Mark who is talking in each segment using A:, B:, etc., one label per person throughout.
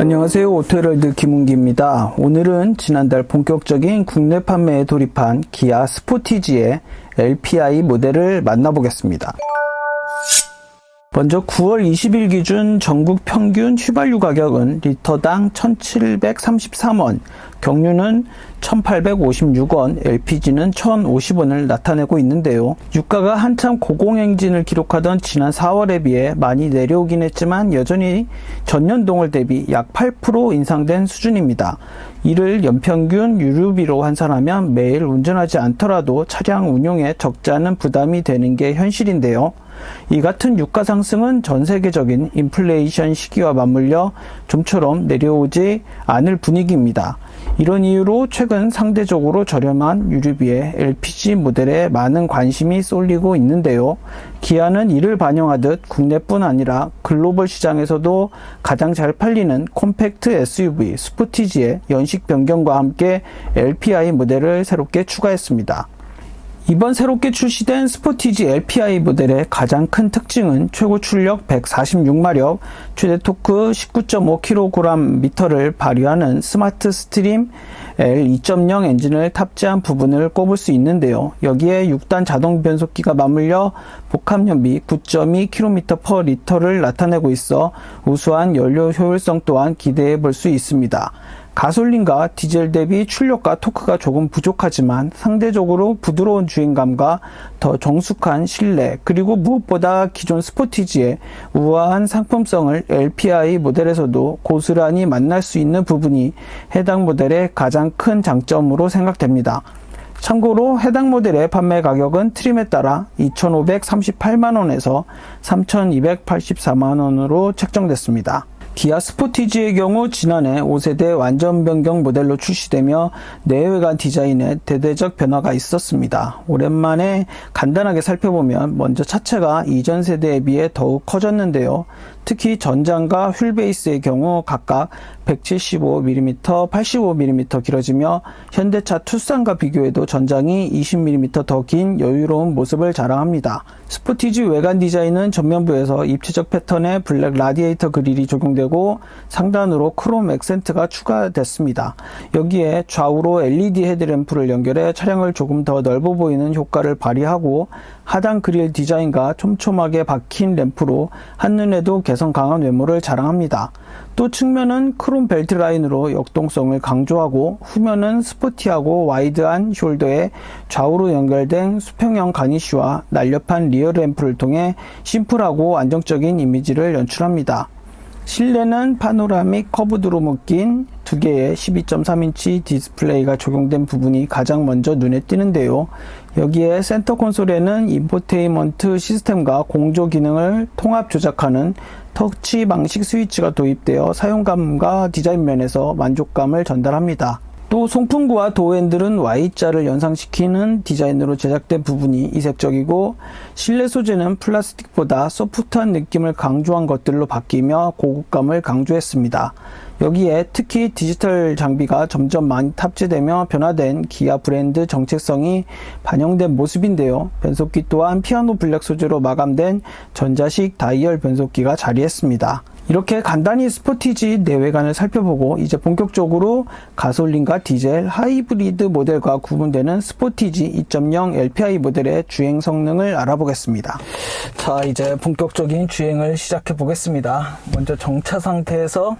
A: 안녕하세요. 오토헤럴드 김웅기입니다. 오늘은 지난달 본격적인 국내 판매에 돌입한 기아 스포티지의 LPI 모델을 만나보겠습니다. 먼저 9월 20일 기준 전국 평균 휘발유 가격은 리터당 1733원, 경유는 1856원, LPG는 1050원을 나타내고 있는데요. 유가가 한참 고공행진을 기록하던 지난 4월에 비해 많이 내려오긴 했지만 여전히 전년 동월 대비 약 8% 인상된 수준입니다. 이를 연평균 유류비로 환산하면 매일 운전하지 않더라도 차량 운용에 적지 않은 부담이 되는 게 현실인데요. 이 같은 유가 상승은 전 세계적인 인플레이션 시기와 맞물려 좀처럼 내려오지 않을 분위기입니다. 이런 이유로 최근 상대적으로 저렴한 유류비의 LPG 모델에 많은 관심이 쏠리고 있는데요. 기아는 이를 반영하듯 국내뿐 아니라 글로벌 시장에서도 가장 잘 팔리는 콤팩트 SUV 스포티지의 연식 변경과 함께 LPI 모델을 새롭게 추가했습니다. 이번 새롭게 출시된 스포티지 LPI 모델의 가장 큰 특징은 최고 출력 146마력, 최대 토크 19.5kgm를 발휘하는 스마트 스트림 L2.0 엔진을 탑재한 부분을 꼽을 수 있는데요. 여기에 6단 자동 변속기가 맞물려 복합연비 9.2km 리터를 나타내고 있어 우수한 연료 효율성 또한 기대해 볼 수 있습니다. 가솔린과 디젤 대비 출력과 토크가 조금 부족하지만 상대적으로 부드러운 주행감과 더 정숙한 실내 그리고 무엇보다 기존 스포티지의 우아한 상품성을 LPI 모델에서도 고스란히 만날 수 있는 부분이 해당 모델의 가장 큰 장점으로 생각됩니다. 참고로 해당 모델의 판매 가격은 트림에 따라 2,538만원에서 3,284만원으로 책정됐습니다. 기아 스포티지의 경우 지난해 5세대 완전 변경 모델로 출시되며 내외관 디자인에 대대적 변화가 있었습니다. 오랜만에 간단하게 살펴보면 먼저 차체가 이전 세대에 비해 더욱 커졌는데요. 특히 전장과 휠 베이스의 경우 각각 175mm, 85mm 길어지며 현대차 투싼과 비교해도 전장이 20mm 더 긴 여유로운 모습을 자랑합니다. 스포티지 외관 디자인은 전면부에서 입체적 패턴의 블랙 라디에이터 그릴이 적용되고 상단으로 크롬 액센트가 추가됐습니다. 여기에 좌우로 LED 헤드램프를 연결해 차량을 조금 더 넓어 보이는 효과를 발휘하고 하단 그릴 디자인과 촘촘하게 박힌 램프로 한눈에도 개성 강한 외모를 자랑합니다. 또 측면은 크롬 벨트 라인으로 역동성을 강조하고 후면은 스포티하고 와이드한 숄더에 좌우로 연결된 수평형 가니쉬와 날렵한 리어 램프를 통해 심플하고 안정적인 이미지를 연출합니다. 실내는 파노라믹 커브드로 묶인 두 개의 12.3인치 디스플레이가 적용된 부분이 가장 먼저 눈에 띄는데요. 여기에 센터 콘솔에는 인포테인먼트 시스템과 공조 기능을 통합 조작하는 터치 방식 스위치가 도입되어 사용감과 디자인 면에서 만족감을 전달합니다. 또 송풍구와 도어핸들은 Y자를 연상시키는 디자인으로 제작된 부분이 이색적이고 실내 소재는 플라스틱보다 소프트한 느낌을 강조한 것들로 바뀌며 고급감을 강조했습니다. 여기에 특히 디지털 장비가 점점 많이 탑재되며 변화된 기아 브랜드 정체성이 반영된 모습인데요. 변속기 또한 피아노 블랙 소재로 마감된 전자식 다이얼 변속기가 자리했습니다. 이렇게 간단히 스포티지 내외관을 살펴보고 이제 본격적으로 가솔린과 디젤 하이브리드 모델과 구분되는 스포티지 2.0 LPI 모델의 주행 성능을 알아보겠습니다. 자, 이제 본격적인 주행을 시작해 보겠습니다. 먼저 정차 상태에서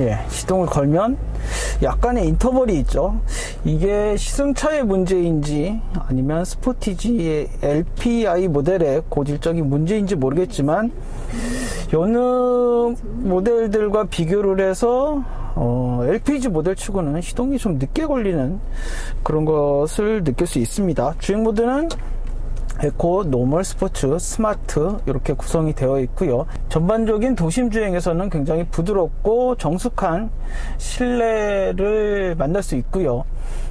A: 예, 시동을 걸면 약간의 인터벌이 있죠. 이게 시승차의 문제인지 아니면 스포티지의 LPI 모델의 고질적인 문제인지 모르겠지만 여느 모델들과 비교를 해서 어, LPG 모델 치고는 시동이 좀 늦게 걸리는 그런 것을 느낄 수 있습니다. 주행 모드는 에코, 노멀, 스포츠, 스마트 이렇게 구성이 되어 있고요. 전반적인 도심 주행에서는 굉장히 부드럽고 정숙한 실내를 만날 수 있고요.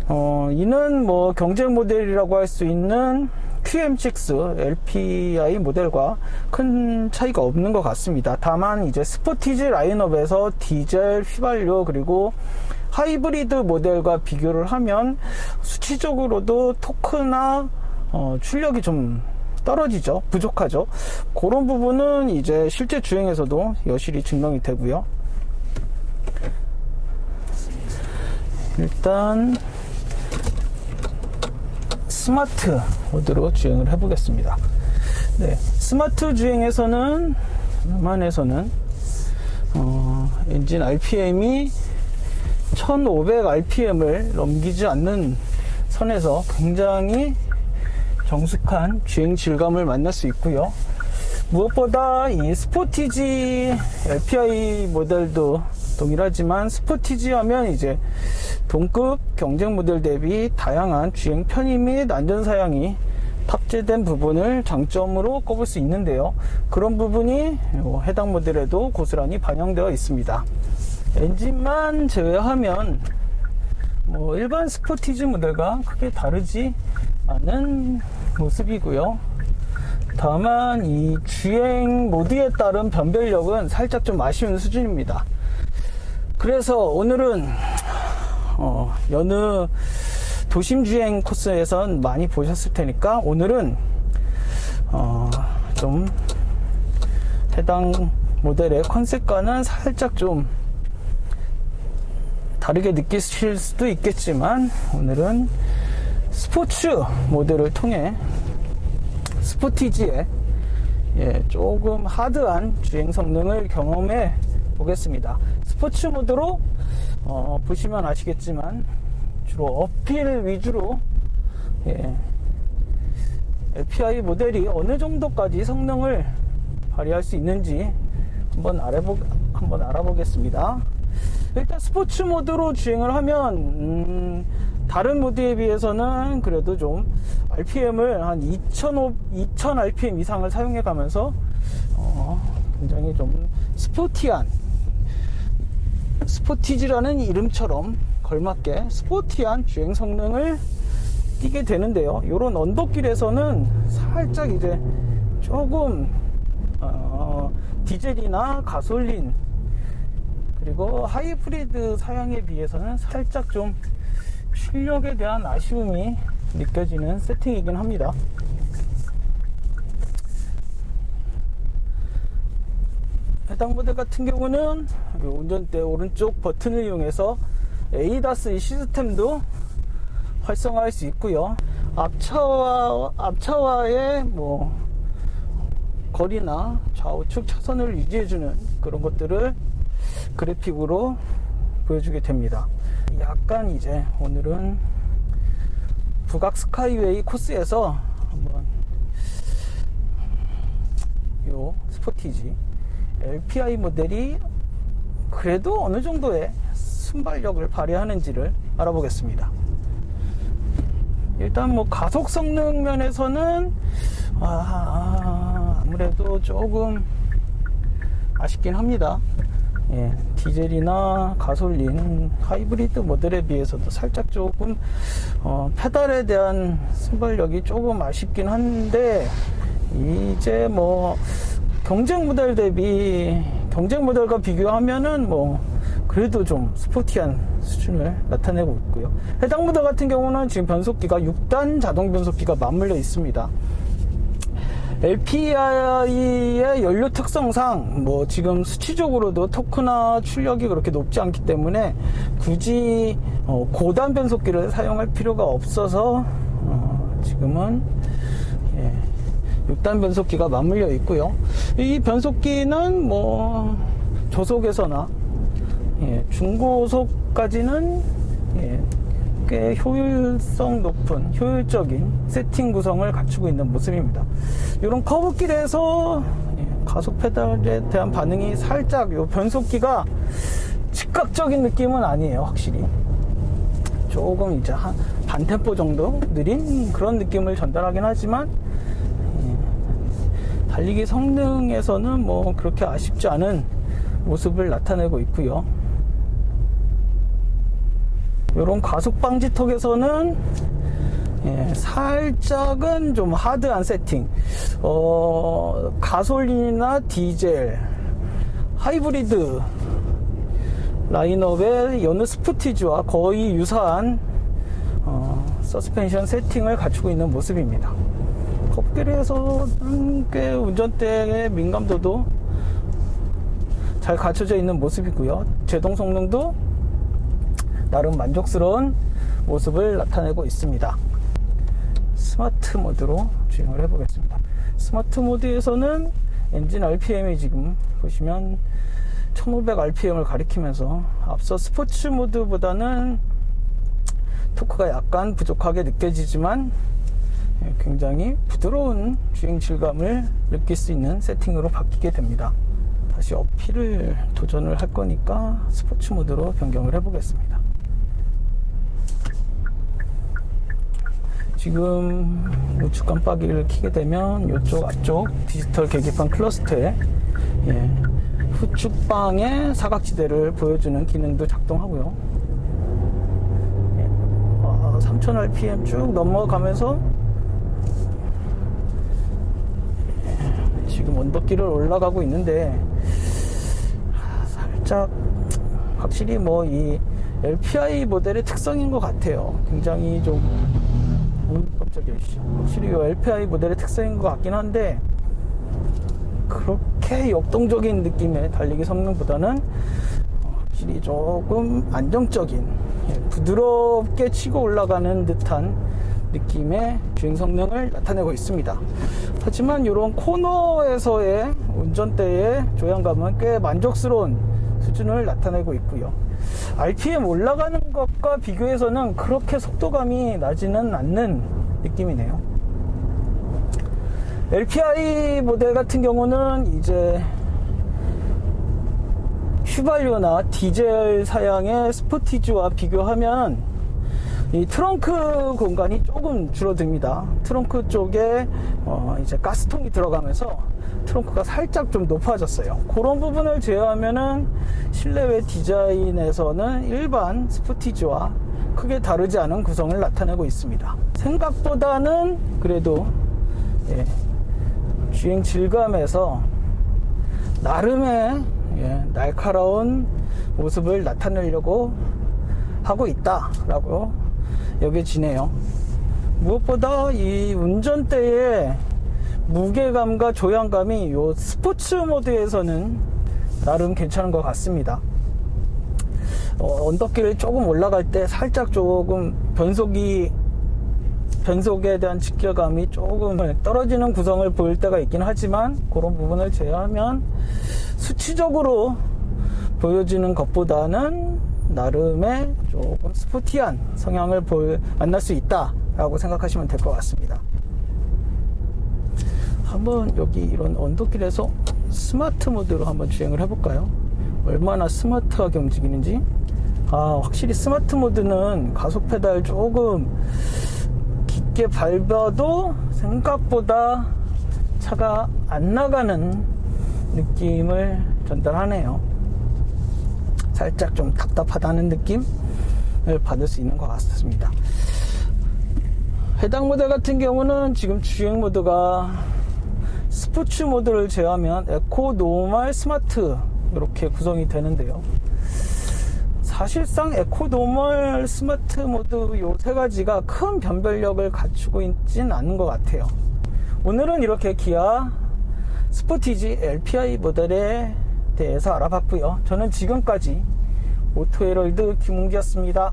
A: 어, 이는 뭐 경쟁 모델이라고 할 수 있는 QM6 LPI 모델과 큰 차이가 없는 것 같습니다. 다만 이제 스포티지 라인업에서 디젤, 휘발유 그리고 하이브리드 모델과 비교를 하면 수치적으로도 토크나 어, 출력이 좀 떨어지죠. 부족하죠. 그런 부분은 이제 실제 주행에서도 여실히 증명이 되고요. 일단 스마트 모드로 주행을 해보겠습니다. 네, 스마트 주행에서는 음안에서는 어, 엔진 RPM이 1500 RPM을 넘기지 않는 선에서 굉장히 정숙한 주행 질감을 만날 수 있고요. 무엇보다 이 스포티지 LPI 모델도 동일하지만 스포티지 하면 이제 동급 경쟁 모델 대비 다양한 주행 편의 및 안전 사양이 탑재된 부분을 장점으로 꼽을 수 있는데요. 그런 부분이 해당 모델에도 고스란히 반영되어 있습니다. 엔진만 제외하면 뭐 일반 스포티지 모델과 크게 다르지 않은 모습이고요. 다만 이 주행 모드에 따른 변별력은 살짝 좀 아쉬운 수준입니다. 그래서 오늘은 어, 여느 도심 주행 코스에선 많이 보셨을 테니까 오늘은 어, 좀 해당 모델의 컨셉과는 살짝 좀 다르게 느끼실 수도 있겠지만 오늘은 스포츠 모델을 통해 스포티지의 예, 조금 하드한 주행 성능을 경험해 보겠습니다. 스포츠 모드로 어, 보시면 아시겠지만 주로 어필 위주로 예, LPI 모델이 어느 정도까지 성능을 발휘할 수 있는지 한번 알아보 한번 알아보겠습니다. 일단 스포츠 모드로 주행을 하면 음, 다른 모드에 비해서는 그래도 좀 RPM을 한 2000, 2000 RPM 이상을 사용해 가면서 어, 굉장히 좀 스포티한 스포티지라는 이름처럼 걸맞게 스포티한 주행 성능을 띠게 되는데요. 이런 언덕길에서는 살짝 이제 조금 어, 디젤이나 가솔린 그리고 하이브리드 사양에 비해서는 살짝 좀 출력에 대한 아쉬움이 느껴지는 세팅이긴 합니다. 해당 모델 같은 경우는 운전대 오른쪽 버튼을 이용해서 에이다스 시스템도 활성화할 수 있고요. 앞차와 앞차와의 뭐 거리나 좌우측 차선을 유지해주는 그런 것들을 그래픽으로 보여주게 됩니다. 약간 이제 오늘은 북악 스카이웨이 코스에서 한번 요 스포티지 LPI 모델이 그래도 어느 정도의 순발력을 발휘하는지를 알아보겠습니다. 일단 뭐 가속 성능 면에서는 아, 아무래도 조금 아쉽긴 합니다. 예, 디젤이나 가솔린, 하이브리드 모델에 비해서도 살짝 조금 어, 페달에 대한 순발력이 조금 아쉽긴 한데 이제 뭐 경쟁 모델 대비 경쟁 모델과 비교하면은 뭐 그래도 좀 스포티한 수준을 나타내고 있고요. 해당 모델 같은 경우는 지금 변속기가 6단 자동 변속기가 맞물려 있습니다. LPI의 연료 특성상 뭐 지금 수치적으로도 토크나 출력이 그렇게 높지 않기 때문에 굳이 어 고단 변속기를 사용할 필요가 없어서 어 지금은 예 6단 변속기가 맞물려 있고요. 이 변속기는 뭐 저속에서나 예 중고속까지는 예 꽤 효율성 높은 효율적인 세팅 구성을 갖추고 있는 모습입니다. 이런 커브길에서 예, 가속 페달에 대한 반응이 살짝 요 변속기가 즉각적인 느낌은 아니에요, 확실히. 조금 이제 한 반 템포 정도 느린 그런 느낌을 전달하긴 하지만 예, 달리기 성능에서는 뭐 그렇게 아쉽지 않은 모습을 나타내고 있고요. 이런 가속 방지턱에서는 예, 살짝은 좀 하드한 세팅. 어, 가솔린이나 디젤, 하이브리드 라인업의 여느 스포티지와 거의 유사한 어, 서스펜션 세팅을 갖추고 있는 모습입니다. 코끼리에서는 꽤 운전대의 민감도도 잘 갖춰져 있는 모습이고요. 제동 성능도 나름 만족스러운 모습을 나타내고 있습니다. 스마트 모드로 주행을 해보겠습니다. 스마트 모드에서는 엔진 RPM이 지금 보시면 1500rpm을 가리키면서 앞서 스포츠 모드보다는 토크가 약간 부족하게 느껴지지만 굉장히 부드러운 주행 질감을 느낄 수 있는 세팅으로 바뀌게 됩니다. 다시 어필을 도전을 할 거니까 스포츠 모드로 변경을 해보겠습니다. 지금 우측 깜빡이를 켜게 되면 이쪽 앞쪽 디지털 계기판 클러스터에 예, 후측방의 사각지대를 보여주는 기능도 작동하고요. 예, 어, 3000rpm 쭉 넘어가면서 예, 지금 언덕길을 올라가고 있는데 살짝 확실히 뭐 이 LPI 모델의 특성인 것 같아요. 굉장히 좀 음, 깜짝이야. 확실히 이 LPI 모델의 특성인 것 같긴 한데 그렇게 역동적인 느낌의 달리기 성능보다는 확실히 조금 안정적인 예, 부드럽게 치고 올라가는 듯한 느낌의 주행 성능을 나타내고 있습니다. 하지만 이런 코너에서의 운전대의 조향감은 꽤 만족스러운 수준을 나타내고 있고요. RPM 올라가는 것과 비교해서는 그렇게 속도감이 나지는 않는 느낌이네요. LPI 모델 같은 경우는 이제 휘발유나 디젤 사양의 스포티지와 비교하면 이 트렁크 공간이 조금 줄어듭니다. 트렁크 쪽에 어 이제 가스통이 들어가면서 트렁크가 살짝 좀 높아졌어요. 그런 부분을 제외하면은 실내외 디자인에서는 일반 스포티지와 크게 다르지 않은 구성을 나타내고 있습니다. 생각보다는 그래도 예, 주행 질감에서 나름의 예, 날카로운 모습을 나타내려고 하고 있다라고 여겨지네요. 무엇보다 이 운전대의 무게감과 조향감이 요 스포츠 모드에서는 나름 괜찮은 것 같습니다. 어, 언덕길을 조금 올라갈 때 살짝 조금 변속이 변속에 대한 직결감이 조금 떨어지는 구성을 보일 때가 있긴 하지만 그런 부분을 제외하면 수치적으로 보여지는 것보다는 나름의 조금 스포티한 성향을 볼, 만날 수 있다라고 생각하시면 될 것 같습니다. 한번 여기 이런 언덕길에서 스마트 모드로 한번 주행을 해볼까요? 얼마나 스마트하게 움직이는지. 아, 확실히 스마트 모드는 가속 페달 조금 깊게 밟아도 생각보다 차가 안 나가는 느낌을 전달하네요. 살짝 좀 답답하다는 느낌을 받을 수 있는 것 같습니다. 해당 모델 같은 경우는 지금 주행 모드가 스포츠 모드를 제외하면 에코, 노멀, 스마트 이렇게 구성이 되는데요. 사실상 에코, 노멀, 스마트 모드 요 세 가지가 큰 변별력을 갖추고 있진 않은 것 같아요. 오늘은 이렇게 기아 스포티지 LPI 모델에 대해서 알아봤고요. 저는 지금까지 오토헤럴드 김웅기였습니다.